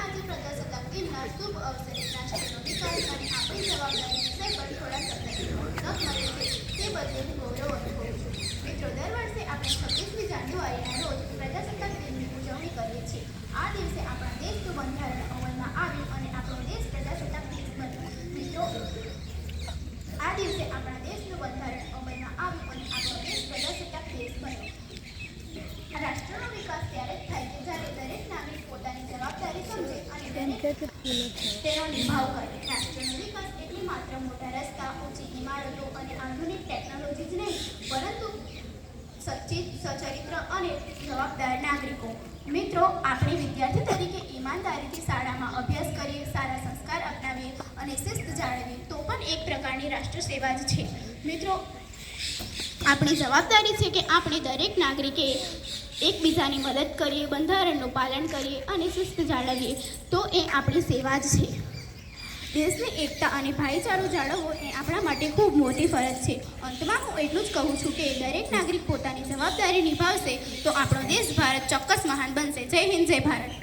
આજે પ્રજાસત્તાક દિનના શુભ અવસરે રાષ્ટ્રનો વિકાસ આપણી જવાબદારી તે બદલે મિત્રો, દર વર્ષે આપણે છવ્વીસમી જાન્યુઆરીના રોજ પ્રજાસત્તાક દિનની ઉજવણી કરીએ છીએ. આ દિવસે આપણા દેશનું બંધારણ અમલમાં આવ્યું અને આપણો દેશ પ્રજાસત્તાક દેશ બન્યો. મિત્રો, આ દિવસે આપણા દેશનું બંધારણ અમલમાં આવ્યું અને આપણો દેશ પ્રજાસત્તાક દેશ બન્યો. રાષ્ટ્રનો વિકાસ ત્યારે થાય કે જ્યારે દરેક નાગરિક પોતાની જવાબદારી સમજે અને દરેક તેનો નિભાવ કરે માત્ર મોટા રસ્તા, ઊંચી ઇમારતો અને આધુનિક ટેકનોલોજી જ નહીં, પરંતુ સચિત, સચરિત્ર અને જવાબદાર નાગરિકો. મિત્રો, આપણે વિદ્યાર્થી તરીકે ઈમાનદારીથી શાળામાં અભ્યાસ કરીએ, સારા સંસ્કાર અપનાવીએ અને શિસ્ત જાળવીએ, તો પણ એક પ્રકારની રાષ્ટ્ર સેવા જ છે. મિત્રો, આપણી જવાબદારી છે કે આપણે દરેક નાગરિકે એકબીજાની મદદ કરીએ, બંધારણનું પાલન કરીએ અને શિસ્ત જાળવીએ. તો એ આપણી સેવા જ છે. દેશની એકતા અને ભાઈચારો જાળવવો એ આપણા માટે ખૂબ મોટી ફરજ છે. અંતમાં હું એટલું જ કહું છું કે દરેક નાગરિક પોતાની જવાબદારી નિભાવશે તો આપણો દેશ ભારત ચોક્કસ મહાન બનશે. જય હિન્દ, જય ભારત.